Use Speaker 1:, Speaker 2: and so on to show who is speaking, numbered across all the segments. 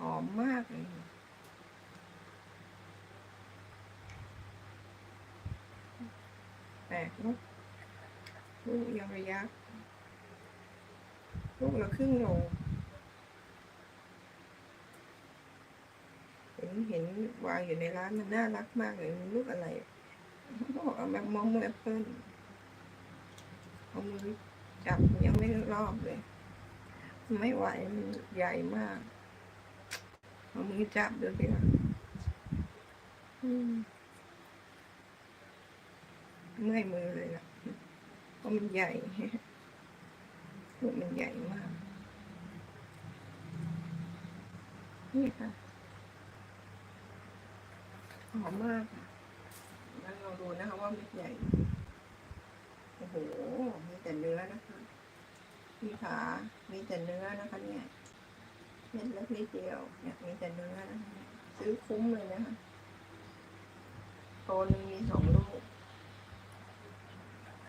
Speaker 1: หอมมากเลยแปลกลูกลูกยังระยะลูกละครึ่งโลเห็นเห็นวางอยู่ในร้านมันน่ารักมากเลยลูกอะไรเขาบอกเอาแบบมองแอปเปิ้ลเอามือจับยังไม่รอบเลย ไม่ไหวมันใหญ่มาก เอามือจับดูสิคะอืมเมื่อยมือเลยล่ะเพราะมันใหญ่ลูกมันใหญ่มาก นี่ค่ะ หอมมากค่ะแล้วเราดูนะคะว่าเม็ดใหญ่ โอ้โห มีแต่เนื้อนะคะ พี่ขามีแต่เนื้อนะคะเนี่ย เม็ดเล็กนิดเดียวเนี่ยมีแต่เนื้อซื้อคุ้มเลยนะคะโตหนึงมีสองลูก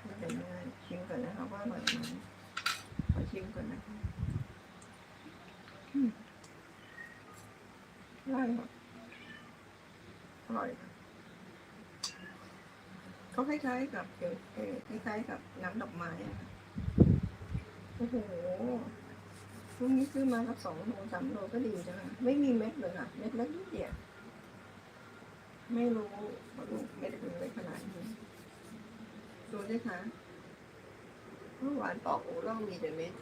Speaker 1: มีแต่เนื้อชิมก่อนนะคะว่าอร่อยไหมขอชิมก่อนนะคะอืมอร่อยอร่อยเขาคล้ายๆกับเกี่ยวเอ่อคล้ายๆกับน้ำดอกไม้อะโอ้โห ลูกนี้ซื้อมาสักสองโลสามโลก็ดีจังอะไม่มีเม็ดเลยค่ะ เม็ดเล็กนิดเดียวไม่รู้ว่าลูกเม็ดมันเล็กขนาดนี้ดูสิคะเมื่อวานปอกโอ้เรามีแต่เม็ด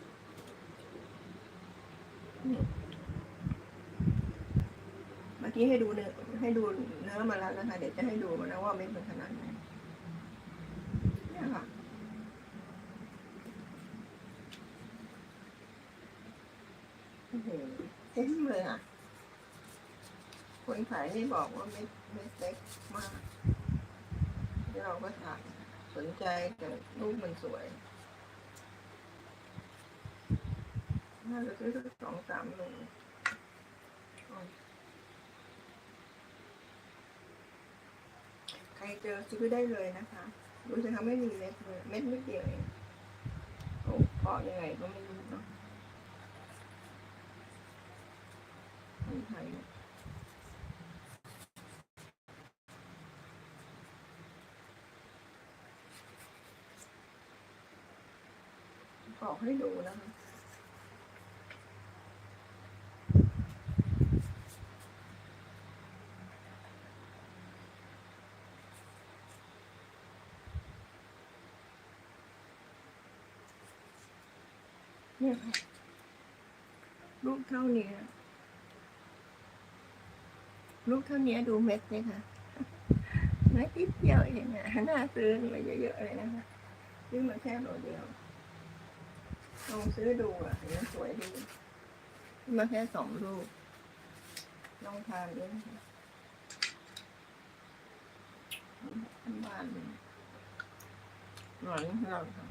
Speaker 1: เมื่อกี้ให้ดูเนื้อให้ดูเนื้อมาแล้วนะคะ เดี๋ยวจะให้ดูนะว่าเม็ดมันขนาดไหนเนี่ยค่ะ โอ้โห คุ้มเลยอะคนขายนี่บอกว่าไม่ไม่เล็กมากที่เราก็ถามสนใจแต่รูปมันสวยน่าจะซื้อสักสองสามโลอ๋อใครเจอซื้อได้เลยนะคะดูสิคะไม่มีเม็ดเลยเม็ดนิดเดียวเองโอ้เพาะยังไงก็ไม่รู้เนาะ คนไทย บอกให้ดูนะคะ เนี่ยค่ะลูกเท่านี้ ลูกเท่านี้ดูเม็ดเลยค่ะเม็ดนิดเดียวเองอะน่าซื้อมาเยอะๆเลยนะคะซื้อมาแค่โลเดียวลองซื้อดูอะเห็นมันสวยดีซื้อมาแค่สองลูกลองทานดูนะคะทำบ้านเลยหน่อยเราค่ะ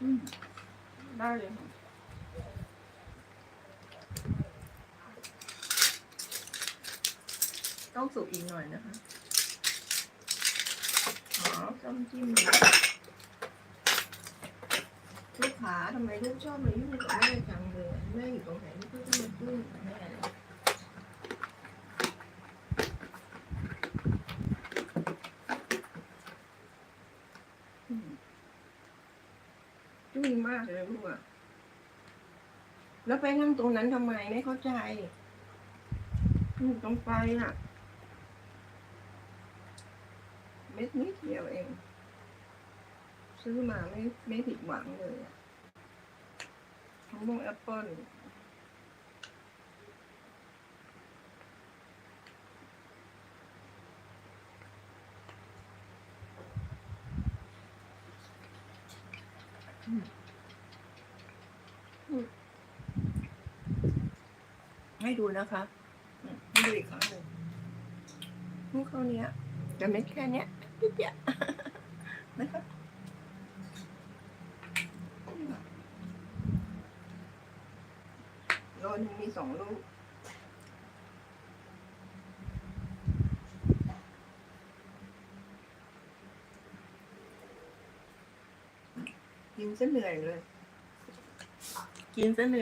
Speaker 1: อืมได้เลยค่ะ ต้องสุกอีกหน่อยนะคะอ๋อต้มจิ้มลูกขาทำไมลูกชอบมายุ่งกับแม่จังเลยแม่อยู่ตรงไหนลูกก็จะมายุ่งกับแม่เลยอืมยุ่งมากเลยลูกอะแล้วไปนั่งตรงนั้นทำไมไม่เข้าใจ อยู่ตรงไฟน่ะ เม็ดนิดเดียวเอง ซื้อมาไม่ไม่ผิดหวังเลยอะมะม่วงแอปเปิ้ลให้ดูนะคะให้ดูอีกครั้งหนึ่งลูกเขาเนี้ยแต่เม็ดแค่เนี้ย ยวนะคะโลนึงมีสองลูกกินซะเหนื่อยเลย กินซะเหนื่อย